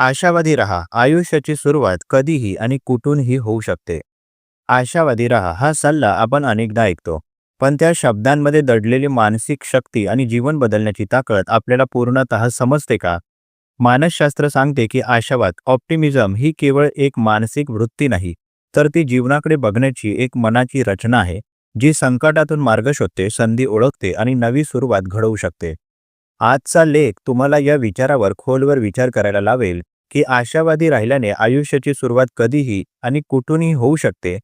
आशावादी रहा आयुष्याची सुरुवात कधीही आणि कुठूनही होऊ शकते. आशावादी रहा हा सल्ला आपण अनेकदा ऐकतो पण त्या शब्दांमध्ये दडलेली मानसिक शक्ती आणि जीवन बदलण्याची ताकद आपल्याला पूर्णतः समजते का? मानसशास्त्र सांगते की आशावाद ऑप्टिमिझम ही केवळ एक मानसिक वृत्ती नाही तर ती जीवनाकडे बघण्याची एक मनाची रचना आहे जी संकटातून मार्ग शोधते संधी ओळखते आणि नवी सुरुवात घडवू शकते. आजचा लेख तुम्हाला या विचारावर खोलवर विचार करायला लावेल की आशावादी राहिल्याने आयुष्याची सुरुवात कधीही आणि कुठूनही होऊ शकते.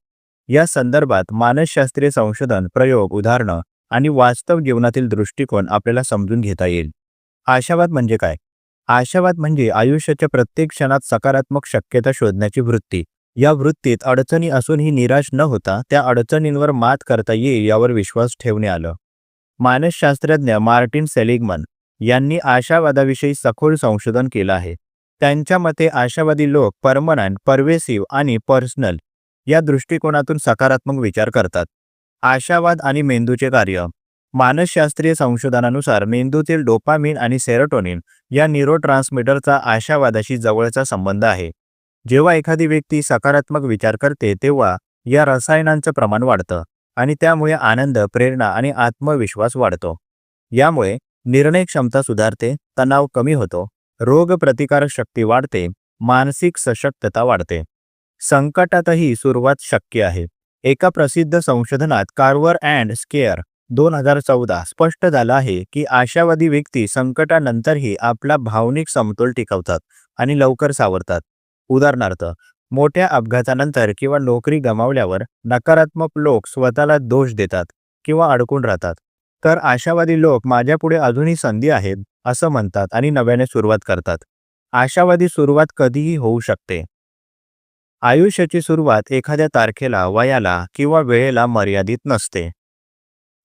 या संदर्भात मानसशास्त्रीय संशोधन प्रयोग उदाहरणं आणि वास्तव जीवनातील दृष्टिकोन आपल्याला समजून घेता येईल. आशावाद म्हणजे काय? आशावाद म्हणजे आयुष्याच्या प्रत्येक क्षणात सकारात्मक शक्यता शोधण्याची वृत्ती. या वृत्तीत अडचणी असूनही निराश न होता त्या अडचणींवर मात करता येईल यावर विश्वास ठेवणे आलं. मानसशास्त्रज्ञ मार्टिन सेलिगमन यांनी आशावादाविषयी सखोल संशोधन केलं आहे. त्यांच्या मते आशावादी लोक परमनंट परवेसिव्ह आणि पर्सनल या दृष्टिकोनातून सकारात्मक विचार करतात. आशावाद आणि मेंदूचे कार्य. मानसशास्त्रीय संशोधनानुसार मेंदूतील डोपामिन आणि सेरोटोनिन या न्यूरोट्रान्समीटरचा आशावादाशी जवळचा संबंध आहे. जेव्हा एखादी व्यक्ती सकारात्मक विचार करते तेव्हा या रसायनांचं प्रमाण वाढतं आणि त्यामुळे आनंद प्रेरणा आणि आत्मविश्वास वाढतो. यामुळे निर्णय क्षमता सुधारते तणाव कमी होतो रोगप्रतिकारक शक्ती वाढते मानसिक सशक्तता वाढते. संकटातही सुरुवात शक्य आहे. एका प्रसिद्ध संशोधनात कार्वर अँड स्केअर दोन हजार चौदा स्पष्ट झालं आहे की आशावादी व्यक्ती संकटानंतरही आपला भावनिक समतोल टिकवतात आणि लवकर सावरतात. उदाहरणार्थ मोठ्या अपघातानंतर किंवा नोकरी गमावल्यावर नकारात्मक लोक स्वतःला दोष देतात किंवा अडकून राहतात. तर आशावादी लोक माझ्यापुढे अजूनही संधी आहेत? असं म्हणतात आणि नव्याने सुरुवात करतात. आशावादी सुरुवात कधीही होऊ शकते. आयुष्याची सुरुवात एखाद्या तारखेला वयाला किंवा वेळेला मर्यादित नसते.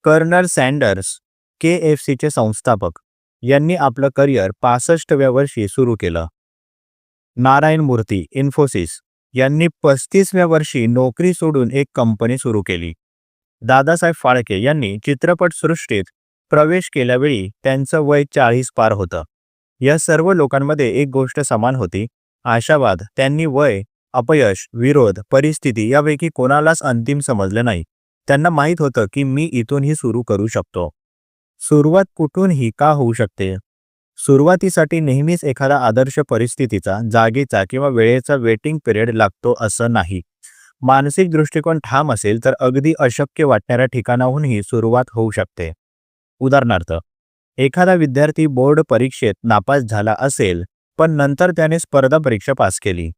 कर्नल सँडर्स के एफ सीचे संस्थापक यांनी आपलं करिअर पासष्टव्या वर्षी सुरू केलं. नारायण मूर्ती इन्फोसिस यांनी पस्तीसव्या वर्षी नोकरी सोडून एक कंपनी सुरू केली. दादासाहेब फाळके यांनी चित्रपटसृष्टीत प्रवेश केल्यावेळी त्यांचं वय चाळीस पार होतं. या सर्व लोकांमध्ये एक गोष्ट समान होती. आशावाद त्यांनी वय अपयश विरोध परिस्थिती यापैकी कोणालाच अंतिम समजलं नाही. त्यांना माहीत होतं की मी इथूनही सुरू करू शकतो. सुरुवात कुठूनही का होऊ शकते? सुरुवातीसाठी नेहमीच एखादा आदर्श परिस्थितीचा जागेचा किंवा वेळेचा वेटिंग पिरियड लागतो असं नाही. मानसिक दृष्टिकोन ठाम असेल तर अगदी अशक्य वाटणाऱ्या ठिकाणाहूनही सुरुवात होऊ शकते. उदाहरणार्थ एखादा विद्यार्थी बोर्ड परीक्षेत नापास झाला असेल पण नंतर त्याने स्पर्धा परीक्षा पास केली.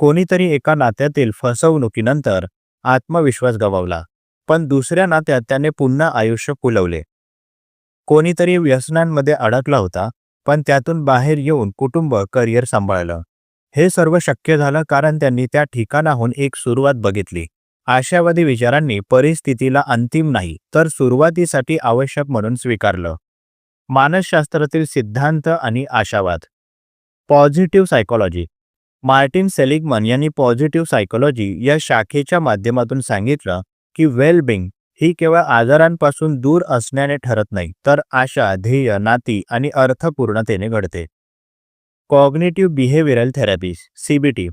कोणीतरी एका नात्यातील फसवणुकीनंतर आत्मविश्वास गमावला पण दुसऱ्या नात्यात त्याने पुन्हा आयुष्य फुलवले. कोणीतरी व्यसनांमध्ये अडकला होता पण त्यातून बाहेर येऊन कुटुंब करिअर सांभाळलं. हे सर्व शक्य झालं कारण त्यांनी त्या ठिकाणाहून एक सुरुवात बघितली. आशावादी विचारांनी परिस्थितीला अंतिम नाही तर सुरुवातीसाठी आवश्यक म्हणून स्वीकारलं. मानसशास्त्रातील सिद्धांत आणि आशावाद. Positive psychology. मार्टिन सेलिगमन यांनी पॉझिटिव्ह सायकोलॉजी या शाखेच्या माध्यमातून सांगितलं की वेलबिंग ही केवळ आजारांपासून दूर असण्याने ठरत नाही तर आशा ध्येय नाती आणि अर्थपूर्णतेने घडते. कॉग्नेटिव्ह बिहेवियरल थेरपी सीबीटी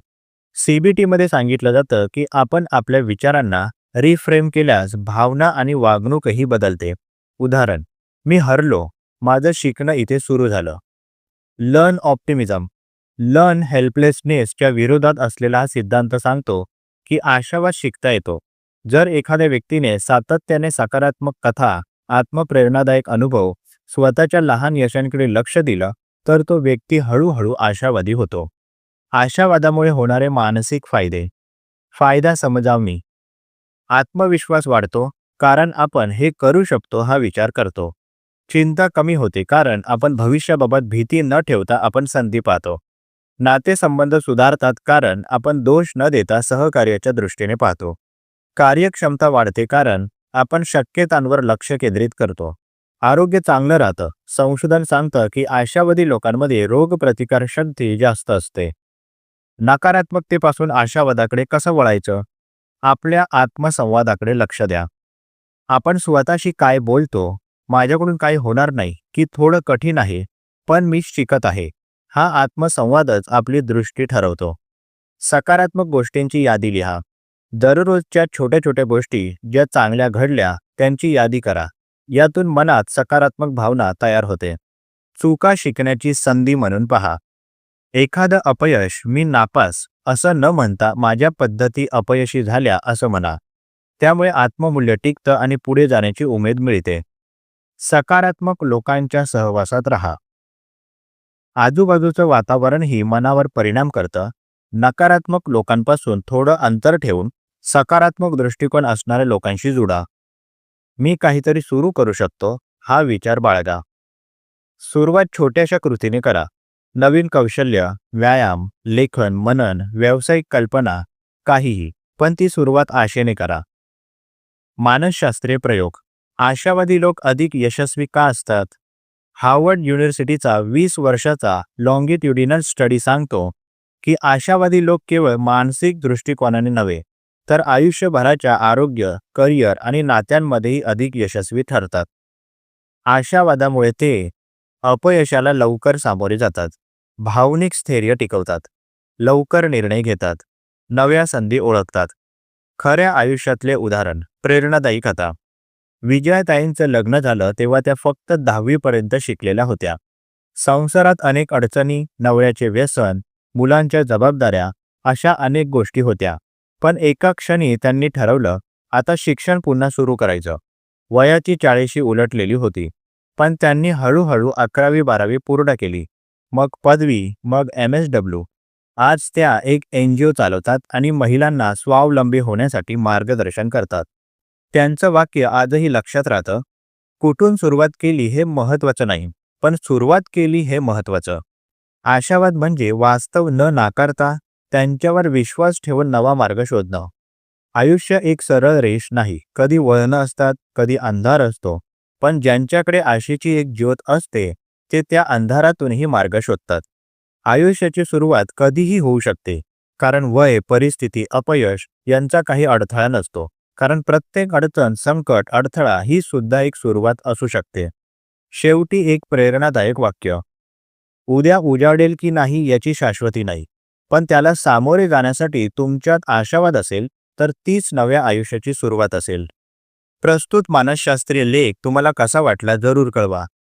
सीबीटीमध्ये सांगितलं जातं की आपण आपल्या विचारांना रिफ्रेम केल्यास भावना आणि वागणूकही बदलते. उदाहरण मी हरलो माझं शिकणं इथे सुरू झालं. लर्न ऑप्टिमिझम लर्न हेल्पलेसनेसच्या विरोधात असलेला हा सिद्धांत सांगतो की आशावाद शिकता येतो. जर एखाद्या व्यक्तीने सातत्याने सकारात्मक कथा आत्मप्रेरणादायक अनुभव स्वतःच्या लहान यशांकडे लक्ष दिलं तर तो व्यक्ती हळूहळू आशावादी होतो. आशावादामुळे होणारे मानसिक फायदे. फायदा समजावणी आत्मविश्वास वाढतो कारण आपण हे करू शकतो हा विचार करतो. चिंता कमी होते कारण आपण भविष्याबाबत भीती न ठेवता आपण संधी पाहतो. नातेसंबंध सुधारतात कारण आपण दोष न देता सहकार्याच्या दृष्टीने पाहतो. कार्यक्षमता वाढते कारण आपण शक्यतांवर लक्ष केंद्रित करतो. आरोग्य चांगलं राहतं. संशोधन सांगतं की आशावादी लोकांमध्ये रोगप्रतिकारशक्ती जास्त असते. नकारात्मकतेपासून आशावादाकडे कसं वळायचं? आपल्या आत्मसंवादाकडे लक्ष द्या. आपण स्वतःशी काय बोलतो माझ्याकडून काही होणार नाही की थोडं कठीण आहे पण मी शिकत आहे हा आत्मसंवादच आपली दृष्टी ठरवतो. सकारात्मक गोष्टींची यादी लिहा. दररोजच्या छोट्या छोट्या गोष्टी ज्या चांगल्या घडल्या त्यांची यादी करा. यातून मनात सकारात्मक भावना तयार होते. चुका शिकण्याची संधी म्हणून पहा. एखादं अपयश मी नापास असं न म्हणता माझ्या पद्धती अपयशी झाल्या असं म्हणा. त्यामुळे आत्ममूल्य टिकतं आणि पुढे जाण्याची उमेद मिळते. सकारात्मक लोकांच्या सहवासात राहा. आजूबाजूचं वातावरणही मनावर परिणाम करतं. नकारात्मक लोकांपासून थोडं अंतर ठेवून सकारात्मक दृष्टिकोन असणाऱ्या लोकांशी जुडा. मी काहीतरी सुरू करू शकतो हा विचार बाळगा. सुरुवात छोट्याशा कृतीने करा. नवीन कौशल्य व्यायाम लेखन मनन व्यावसायिक कल्पना काहीही पण ती सुरुवात आशेने करा. मानसशास्त्रीय प्रयोग. आशावादी लोक अधिक यशस्वी का असतात? हार्वर्ड युनिव्हर्सिटीचा वीस वर्षाचा लॉंगिट्युडिनल स्टडी सांगतो की आशावादी लोक केवळ मानसिक दृष्टिकोनाने नव्हे तर आयुष्यभराच्या आरोग्य करिअर आणि नात्यांमध्येही अधिक यशस्वी ठरतात. आशावादामुळे ते अपयशाला लवकर सामोरे जातात. भावनिक स्थैर्य टिकवतात. लवकर निर्णय घेतात. नव्या संधी ओळखतात. खऱ्या आयुष्यातले उदाहरण प्रेरणादायी कथा. विजयाताईंचं लग्न झालं तेव्हा त्या फक्त दहावीपर्यंत शिकलेल्या होत्या. संसारात अनेक अडचणी नवऱ्याचे व्यसन मुलांच्या जबाबदाऱ्या अशा अनेक गोष्टी होत्या. पण एका क्षणी त्यांनी ठरवलं आता शिक्षण पुन्हा सुरू करायचं. वयाची चाळीशी उलटलेली होती. पण त्यांनी हळूहळू अकरावी बारावी पूर्ण केली. मग पदवी मग एम एस डब्ल्यू आज त्या एक एन जी ओ चालवतात आणि महिलांना स्वावलंबी होण्यासाठी मार्गदर्शन करतात. त्यांचं वाक्य आजही लक्षात राहतं. कुठून सुरुवात केली हे महत्त्वाचं नाही पण सुरुवात केली हे महत्त्वाचं. आशावाद म्हणजे वास्तव न नाकारता त्यांच्यावर विश्वास ठेवून नवा मार्ग शोधणं. आयुष्य एक सरळ रेष नाही कधी वळणं असतात कधी अंधार असतो पण ज्यांच्याकडे आशेची एक ज्योत असते ते त्या अंधारातूनही मार्ग शोधतात. आयुष्याची सुरुवात कधीही होऊ शकते कारण वय परिस्थिती अपयश यांचा काही अडथळा नसतो कारण प्रत्येक अडचण संकट अडथळा ही सुद्धा एक सुरुवात असू शकते. शेवटी एक प्रेरणादायक वाक्य. उद्या उजाडेल की नाही याची शाश्वती नाही पण त्याला सामोरे जाण्यासाठी तुमच्यात आशावाद असेल तर तीच नव्या आयुष्याची सुरुवात असेल. प्रस्तुत मानसशास्त्रीय लेख तुम्हाला कसा वाटला जरूर कळवा.